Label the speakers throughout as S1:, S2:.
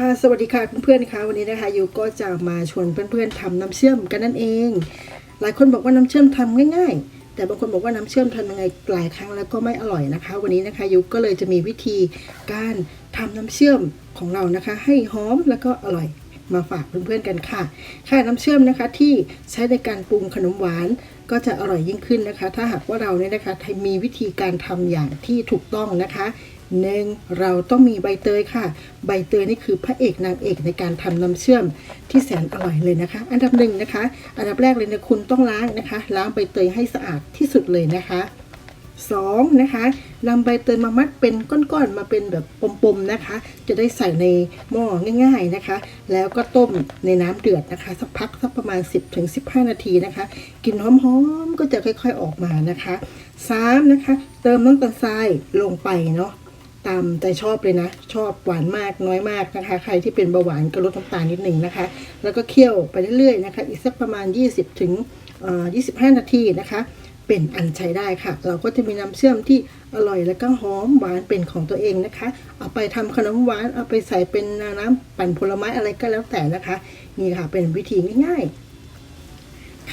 S1: ค่ะสวัสดีค่ะเพื่อนๆค่ะวันนี้นะคะยูก็จะมาชวนเพื่อนๆทำน้ำเชื่อมกันนั่นเอง หลายคนบอกว่าน้ำเชื่อมทำง่าย ๆ แต่บางคนบอกว่าน้ำเชื่อมทำยังไงหลายครั้งแล้วก็ไม่อร่อยนะคะ วันนี้นะคะยูก็เลยจะมีวิธีการทำน้ำเชื่อมของเรานะคะ ให้หอมแล้วก็อร่อยมาฝากเพื่อนๆกันค่ะ ค่ะน้ำเชื่อมนะคะที่ใช้ในการปรุงขนมหวานก็จะอร่อยยิ่งขึ้นนะคะ ถ้าหากว่าเราเนี่ยนะคะมีวิธีการทำอย่างที่ถูกต้องนะคะ หนึ่งเราต้องมีใบเตยค่ะ ใบเตยนี่คือพระเอกนางเอกในการทำน้ำเชื่อมที่แสนอร่อยเลยนะคะ อันดับหนึ่งนะคะ อันดับแรกเลยนะคุณต้องล้างนะคะ ล้างใบเตยให้สะอาดที่สุดเลยนะคะสองนะคะนำใบเตยมามัดเป็นก้อนๆมาเป็นแบบปมๆนะคะ จะได้ใส่ในหม้อง่าย ๆนะคะ แล้วก็ต้มในน้ำเดือดนะคะ สักพักสักประมาณ 10-15 นาทีนะคะกลิ่นหอมๆก็จะค่อยๆออกมานะคะสามนะคะ เติมน้ำตาลทรายลงไปเนาะ ตามใจชอบเลยนะ ชอบหวานมากน้อยมากนะคะ ใครที่เป็นเบาหวานก็ลดน้ำตาลนิดหนึ่งนะคะ แล้วก็เคี่ยวไปเรื่อยๆนะคะ อีกสักประมาณ 20 ถึง 25 นาทีนะคะ เป็นอันใช้ได้ค่ะ เราก็จะมีน้ำเชื่อมที่อร่อยและก็หอมหวานเป็นของตัวเองนะคะ เอาไปทำขนมหวาน เอาไปใส่เป็นน้ำปั่นผลไม้อะไรก็แล้วแต่นะคะ นี่ค่ะเป็นวิธีง่ายๆ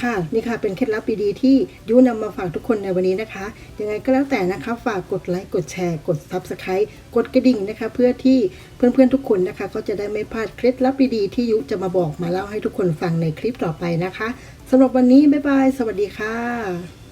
S1: ค่ะนี่ค่ะเป็นเคล็ดลับดีๆที่ยุนำมาฝากทุกคนในวันนี้นะคะ ยังไงก็แล้วแต่นะคะ ฝากกดไลค์กดแชร์กด Subscribe กดกระดิ่งนะคะ เพื่อที่เพื่อนๆทุกคนนะคะ ก็จะได้ไม่พลาดเคล็ดลับดีๆที่ยุจะมาบอกมาเล่าให้ทุกคนฟังในคลิปต่อไปนะคะสำหรับวันนี้บ๊ายบาย สวัสดีค่ะ